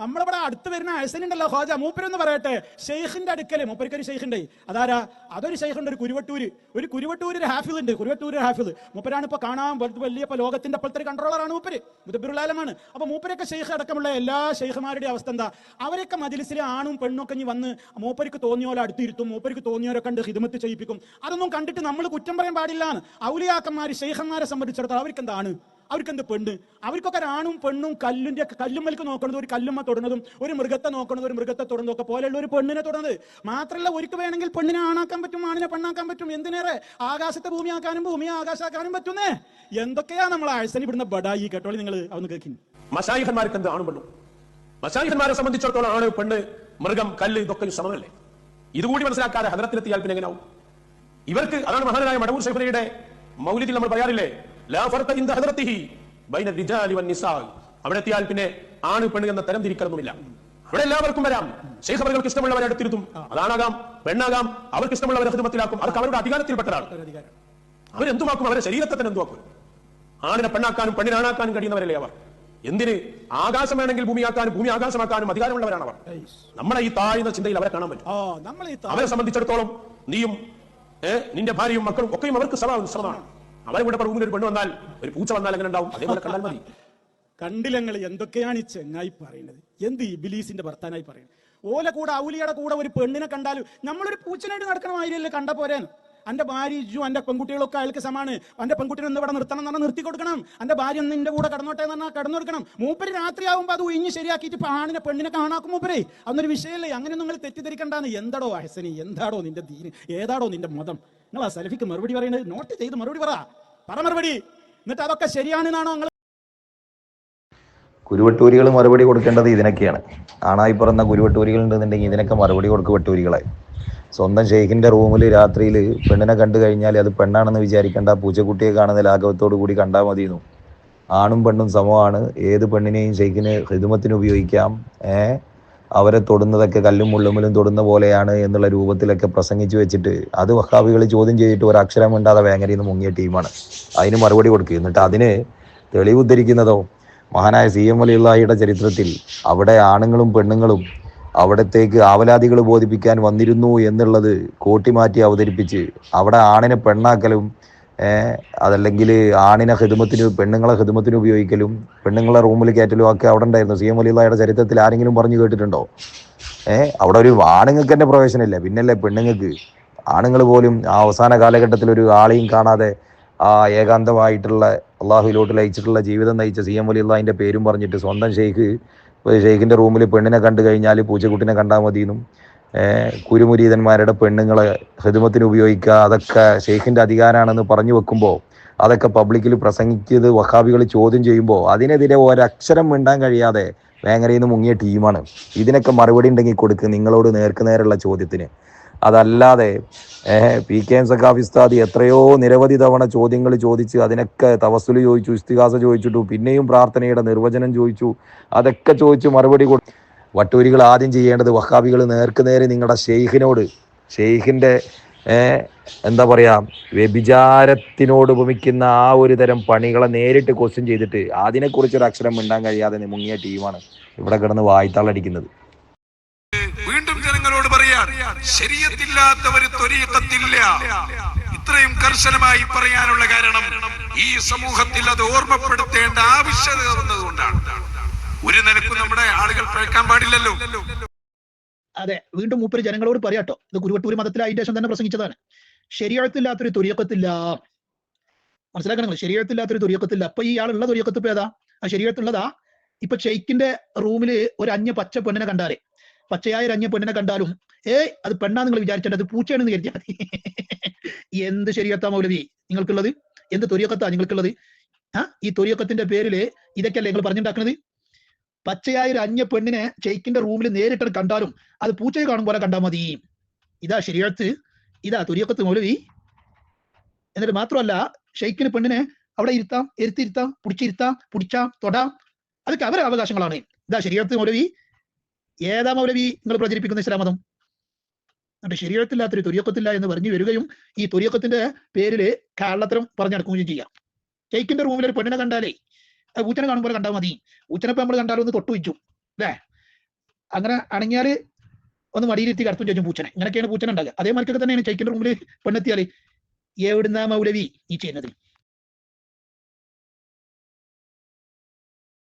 നമ്മളിവിടെ അടുത്ത് വരുന്ന അയസനുണ്ടല്ലോ ഹോജ മൂപ്പരൊന്ന് പറയട്ടെ. ഷെയ്ഖിന്റെ അടുക്കൽ. മൂപ്പരിക്കൊരു ഷെയ്ഖുണ്ട് അതാരാ? അതൊരു ഷെയ്ഖുണ്ട് ഒരു കുരുവട്ടൂര്. ഒരു കുരുവട്ടൂര് ഒരു ഹാഫിദ് ഉണ്ട്. കുരുവട്ടൂര് ഹാഫിദ്. മൂപ്പരാണ് ഇപ്പൊ കാണാൻ വലിയ ഇപ്പൊ ലോകത്തിന്റെ അപ്പോഴത്തെ കൺട്രോളറാണ് മൂപ്പര്. മുതബിറുലാലമാണ് അപ്പൊ മൂപ്പരൊക്കെ ഷെയ്ഖ് അടക്കമുള്ള എല്ലാ ഷെയ്ഖുമാരുടെ അവസ്ഥ എന്താ? അവരൊക്കെ മജിലിസിലെ ആണും പെണ്ണും ഒക്കെ ഇനി വന്ന് മൂപ്പരിക്ക് തോന്നിയ പോലെ അടുത്തിരുത്തും മൂപ്പരിക്ക് തോന്നിയവരെ കണ്ട് ഹിദമത്ത് ചെയ്യിപ്പിക്കും. അതൊന്നും കണ്ടിട്ട് നമ്മൾ കുറ്റം പറയാൻ പാടില്ലാന്ന് ഔലിയാക്കന്മാര് ഷെയ്ഖന്മാരെ സംബന്ധിച്ചിടത്തോളം അവർക്ക് എന്താണ് അവർക്ക് എന്ത് പെണ്ണ്? അവർക്കൊക്കെ ആണും പെണ്ണും കല്ലിന്റെ കല്ലുമ്മൽക്ക് നോക്കണത് ഒരു കല്ലുമ്മ തൊടുന്നതും ഒരു മൃഗത്തെ നോക്കണത് ഒരു മൃഗത്തെ തൊടുന്നതും ഒക്കെ പോലെയുള്ള ഒരു പെണ്ണിനെ തൊടുന്നത്. മാത്രമല്ല ഒരിക്കൽ വേണമെങ്കിൽ പെണ്ണിനെ ആണാക്കാൻ പറ്റും ആണിനെ പെണ്ണാക്കാൻ പറ്റും. എന്തിനേറെ? ആകാശത്തെ ഭൂമിയാക്കാനും ഭൂമിയെ ആകാശാക്കാനും പറ്റുന്നേ. എന്തൊക്കെയാ നമ്മൾ ആഴ്സനി ഇവിടുന്ന് ബഡായി കേട്ടോളി? നിങ്ങൾ അവന്ന് കേൾക്കുന്നു മഷായിഹന്മാർക്ക് എന്ത് ആണും പെണ്ണും? മഷായിഹന്മാരെ സംബന്ധിച്ചിടത്തോളം ആണ് പെണ്ണ് മൃഗം കല്ല് ഇതൊക്കെ സമമല്ലേ ഇതുകൂടി മനസ്സിലാക്കാതെ ഹദരത്തിലെത്തിയാൽ പിന്നെ എങ്ങനെയാവും ഇവർക്ക് അതാണ് മഹാനായ മടവൂർ ഷെഫറിയുടെ മൗലിദിൽ നമ്മൾ പറയാറില്ലേ? അവിടെ എത്തിയാൽ പിന്നെ ആണ് പെണ്ണ് എന്ന തരം തിരിക്കലൊന്നുമില്ല. അവിടെ എല്ലാവർക്കും വരാം. ശേഖ് അവർക്ക് ഇഷ്ടമുള്ളവരെ അടുത്തിരുത്തും. അതാണാകാം പെണ്ണാകാം അവർക്ക് ഇഷ്ടമുള്ളവരെ ഹിദമത്തിലാക്കും അവർക്ക് അവരുടെ അധികാരത്തിൽപ്പെട്ടതാണ്. അധികാരം. അവരെന്തുമാക്കും അവരെ ശരീരത്തെ തന്നെ എന്തുമാക്കും ആണിനെ പെണ്ണാക്കാനും പെണ്ണിനെ ആണാക്കാനും കഴിയുന്നവരല്ലേ അവർ? എന്തിന്? ആകാശം വേണമെങ്കിൽ ഭൂമിയാക്കാനും ഭൂമി ആകാശമാക്കാനും അധികാരമുള്ളവരാണ് അവർ നമ്മളെ ഈ താഴ്ന്ന ചിന്തയിൽ അവരെ കാണാൻ പറ്റും. അവരെ സംബന്ധിച്ചിടത്തോളം നീയും നിന്റെ ഭാര്യയും മക്കളും ഒക്കെയും അവർക്ക് സമ അവരെ കൂടെ റൂമിൽ ഒരു പെണ്ണ് വന്നാൽ ഒരു പൂച്ച വന്നാൽ എങ്ങനെ ഉണ്ടാവും? അതേപോലെ കണ്ടാൽ മതി. കണ്ടില്ലങ്ങൾ എന്തൊക്കെയാണ് ഈ ചെങ്ങായി പറയുന്നത്? എന്ത് ഇബിലീസിന്റെ ഭർത്താനായി പറയുന്നത്? ഓല കൂടെ ഔലിയുടെ കൂടെ ഒരു പെണ്ണിനെ കണ്ടാലും നമ്മളൊരു പൂച്ചനായിട്ട് നടക്കണമായിരുന്നല്ലേ കണ്ട പോരേന്ന്? അന്റെ ഭാര്യ ഇജു അന്റെ പെൺകുട്ടികളൊക്കെ അയാൾക്ക് സമാണ്. അന്റെ പെൺകുട്ടിനെ ഒന്ന് ഇവിടെ നിർത്തണം എന്ന് പറഞ്ഞാൽ നിർത്തി കൊടുക്കണം. അന്റെ ഭാര്യ ഒന്ന് നിന്റെ കൂടെ കടന്നോട്ടെ എന്ന് കടന്നു കൊടുക്കണം. മൂപ്പര് രാത്രിയാവുമ്പോൾ അത് ഒഴിഞ്ഞ് ശരിയാക്കിയിട്ട് ഇപ്പൊ ആണിനെ പെണ്ണിനെ കാണാക്കും മൂപ്പരേ. അതൊന്നൊരു വിഷയമല്ലേ? അങ്ങനെ നിങ്ങൾ തെറ്റിദ്ധരിക്കണ്ടാന്ന്. എന്താടോ അഹസനി? എന്താടോ നിന്റെ ദീന്? ഏതാടോ നിന്റെ മതം? നിങ്ങൾ ആ സെൽഫിക്ക് മറുപടി പറയുന്നത് നോട്ട് ചെയ്ത് മറുപടി പറ. പറ മറുപടി. എന്നിട്ട് അതൊക്കെ ശരിയാണെന്നാണോ നിങ്ങൾ കുരുവട്ടൂരികൾ മറുപടി കൊടുക്കേണ്ടത് ഇതിനൊക്കെയാണ്. ആണായി പറഞ്ഞ കുരുവട്ടൂരികൾ ഉണ്ടെന്നുണ്ടെങ്കിൽ ഇതിനൊക്കെ മറുപടി കൊടുക്കുക വെട്ടൂരികളെ. സ്വന്തം ഷെയ്ഖിന്റെ റൂമിൽ രാത്രിയിൽ പെണ്ണിനെ കണ്ടു കഴിഞ്ഞാൽ അത് പെണ്ണാണെന്ന് വിചാരിക്കേണ്ട പൂച്ചക്കുട്ടിയെ കാണുന്ന ലാഘവത്തോടു കൂടി കണ്ടാൽ മതിയെന്നു. ആണും പെണ്ണും സമമാണ്. ഏത് പെണ്ണിനെയും ഷെയ്ഖിന് ഹിതുമത്തിന് ഉപയോഗിക്കാം. ഏ? അവരെ തൊടുന്നതൊക്കെ കല്ലും മുള്ളുമലും തൊടുന്ന പോലെയാണ് എന്നുള്ള രൂപത്തിലൊക്കെ പ്രസംഗിച്ചു വെച്ചിട്ട് അത് വഹാബികൾ ചോദ്യം ചെയ്തിട്ട് ഒരു അക്ഷരം മിണ്ടാതെ വേങ്ങരയിൽ നിന്ന് മുങ്ങിയ ടീമാണ്. അതിന് മറുപടി കൊടുക്കുക എന്നിട്ട് അതിന് തെളിവുദ്ധരിക്കുന്നതോ? മഹാനായ സി എം അലിയുള്ളാഹിയുടെ ചരിത്രത്തിൽ അവിടെ ആണുങ്ങളും പെണ്ണുങ്ങളും അവിടത്തേക്ക് ആവലാദികൾ ബോധിപ്പിക്കാൻ വന്നിരുന്നു എന്നുള്ളത് കോട്ടിമാറ്റി അവതരിപ്പിച്ച് അവിടെ ആണിനെ പെണ്ണാക്കലും അതല്ലെങ്കിൽ ആണിനെ ഹിതമത്തിന് പെണ്ണുങ്ങളെ ഹിതമത്തിന് ഉപയോഗിക്കലും പെണ്ണുങ്ങളെ റൂമിൽ കയറ്റലും ഒക്കെ അവിടെ ഉണ്ടായിരുന്നു. സി എം അലിയുടെ ചരിത്രത്തിൽ ആരെങ്കിലും പറഞ്ഞു കേട്ടിട്ടുണ്ടോ? ഏഹ് അവിടെ ഒരു ആണുങ്ങൾക്ക് തന്നെ പ്രവേശനമില്ല. പിന്നല്ലേ പെണ്ണുങ്ങൾക്ക്? ആണുങ്ങൾ പോലും ആ അവസാന കാലഘട്ടത്തിൽ ഒരു ആളെയും കാണാതെ ആ ഏകാന്തമായിട്ടുള്ള അള്ളാഹുവിലോട്ട് ലയിച്ചിട്ടുള്ള ജീവിതം നയിച്ച സി എം വലിയുള്ളതിന്റെ പേരും പറഞ്ഞിട്ട് സ്വന്തം ഷെയ്ഖ് ഷെയ്ഖിന്റെ റൂമിൽ പെണ്ണിനെ കണ്ടു കഴിഞ്ഞാൽ പൂച്ചക്കുട്ടിനെ കണ്ടാൽ മതി എന്നും കുരുമുരീതന്മാരുടെ പെണ്ണുങ്ങളെ ഹൃദമത്തിന് ഉപയോഗിക്കുക അതൊക്കെ ഷെയ്ഖിന്റെ അധികാരമാണെന്ന് പറഞ്ഞു വെക്കുമ്പോൾ അതൊക്കെ പബ്ലിക്കിൽ പ്രസംഗിച്ചത് വഹാബികൾ ചോദ്യം ചെയ്യുമ്പോൾ അതിനെതിരെ ഒരക്ഷരം മിണ്ടാൻ കഴിയാതെ വേങ്ങരയിൽ നിന്ന് മുങ്ങിയ ടീമാണ്. ഇതിനൊക്കെ മറുപടി ഉണ്ടെങ്കിൽ കൊടുക്കുക നിങ്ങളോട് നേർക്ക് നേരുള്ള ചോദ്യത്തിന്. അതല്ലാതെ പി കെ എം സഖാഫ് ഉസ്താദ് എത്രയോ നിരവധി തവണ ചോദ്യങ്ങൾ ചോദിച്ച് അതിനൊക്കെ തവസ്സുൽ ചോദിച്ചു ഇസ്തിഹാസ ചോദിച്ചിട്ടു പിന്നെയും പ്രാർത്ഥനയുടെ നിർവചനം ചോദിച്ചു. അതൊക്കെ ചോദിച്ച് മറുപടി കൊടു വട്ടൂരികൾ ആദ്യം ചെയ്യേണ്ടത് വഹാബികൾ നേർക്ക് നേരെ നിങ്ങളുടെ ഷെയ്ഖിനോട് ഷെയ്ഖിന്റെ എന്താ പറയുക വ്യഭിചാരത്തിനോട് ഉപമിക്കുന്ന ആ ഒരു തരം പണികളെ നേരിട്ട് ക്വസ്റ്റ്യൻ ചെയ്തിട്ട് അതിനെക്കുറിച്ച് ഒരു അക്ഷരം മിണ്ടാൻ കഴിയാതെ മുങ്ങിയ ടീമാണ് ഇവിടെ കിടന്ന് വായ്ത്താളടിക്കുന്നത്. ശരീരത്തില്ലാത്തവര് ത്വരീക്കത്തില്ല ഇത്രയും കർശനമായി പറയാനുള്ള കാരണം ഈ സമൂഹത്തിൽ അത് ഓർമ്മപ്പെടുത്തേണ്ട ആവശ്യത വന്നതുകൊണ്ടാണ് ഒരു നിലക്കും നമ്മുടെ ആളുകൾ പഴക്കാൻ പാടില്ലല്ലോ. അതെ വീണ്ടും മൂപ്പര് ജനങ്ങളോട് പറയാട്ടോ ഇത് കുരുവട്ടൂര് മതത്തിൽ അതിന്റെ ശേഷം തന്നെ പ്രസംഗിച്ചതാണ്. ശരിയാഴത്തില്ലാത്തൊരു തുരിയക്കത്തില്ല മനസ്സിലാക്കണം ശരിയാഴത്തില്ലാത്തൊരു തുരിയക്കത്തില്ല അപ്പൊ ഈ ആളുള്ള തുരിയക്കത്ത് ഇപ്പൊ ഏതാ? ആ ശരിയാഴത്തുള്ളതാ ഇപ്പൊ ഷെയ്ക്കിന്റെ റൂമിൽ ഒരു അന്യ പച്ച പെണ്ണിനെ കണ്ടാലേ പച്ചയായ രഞ്ഞ പെണ്ണിനെ കണ്ടാലും ഏ അത് പെണ്ണാ നിങ്ങൾ വിചാരിച്ചത് പൂച്ചയാണെന്ന് കരുതിയാൽ മതി. എന്ത് ശരിയത്താ മൗലവി നിങ്ങൾക്കുള്ളത്? എന്ത് തൊരിയക്കത്താ നിങ്ങൾക്കുള്ളത്? ആ ഈ തൊരിയക്കത്തിന്റെ പേരിൽ ഇതൊക്കെയല്ലേ നിങ്ങൾ പറഞ്ഞുണ്ടാക്കുന്നത് പച്ചയായ ഒരു അന്യ പെണ്ണിനെ ചേക്കിന്റെ റൂമിൽ നേരിട്ട് കണ്ടാലും അത് പൂച്ചയെ കാണും പോലെ കണ്ടാൽ മതി. ഇതാ ശരിയത്ത് ഇതാ തുരിയക്കത്ത് മൗലവി. എന്നിട്ട് മാത്രമല്ല ഷെയ്ക്കിന് പെണ്ണിനെ അവിടെ ഇരുത്താം എരുത്തിരുത്താം പിടിച്ചിരുത്താം പിടിച്ചാം തൊടാം. അതൊക്കെ അവരുടെ അവകാശങ്ങളാണ്. ഇതാ ശരിയത്ത് മൗലവി. ഏതാ മൗലവി നിങ്ങൾ പ്രചരിപ്പിക്കുന്ന ഇസ്ലാം മതം എന്നിട്ട് ശരീരത്തില്ലാത്തൊരു തുര്യക്കത്തില്ല എന്ന് പറഞ്ഞു വരികയും ഈ തുര്യക്കത്തിന്റെ പേരിൽ കള്ളത്തരം പറഞ്ഞു നടക്കുകയും ചെയ്യാം. ഷെയ്ക്കിന്റെ റൂമിൽ ഒരു പെണ്ണിനെ കണ്ടാലേ അത് ഊച്ചനെ കാണുമ്പോൾ കണ്ടാൽ മതി. ഊച്ചനപ്പം നമ്മൾ കണ്ടാലും ഒന്ന് തൊട്ടു വെച്ചു അല്ലേ? അങ്ങനെ അണങ്ങിയാൽ ഒന്ന് മടിയിലെത്തി കടത്തും ചോദിച്ചു പൂച്ചനെ. ഇങ്ങനെയൊക്കെയാണ് പൂച്ചനുണ്ടാകുക അതേമാതിരി തന്നെയാണ് ചൈക്കിന്റെ റൂമിൽ പെണ്ണെത്തിയാൽ. എവിടുന്ന മൗലവി ഈ ചെയ്യുന്നത്?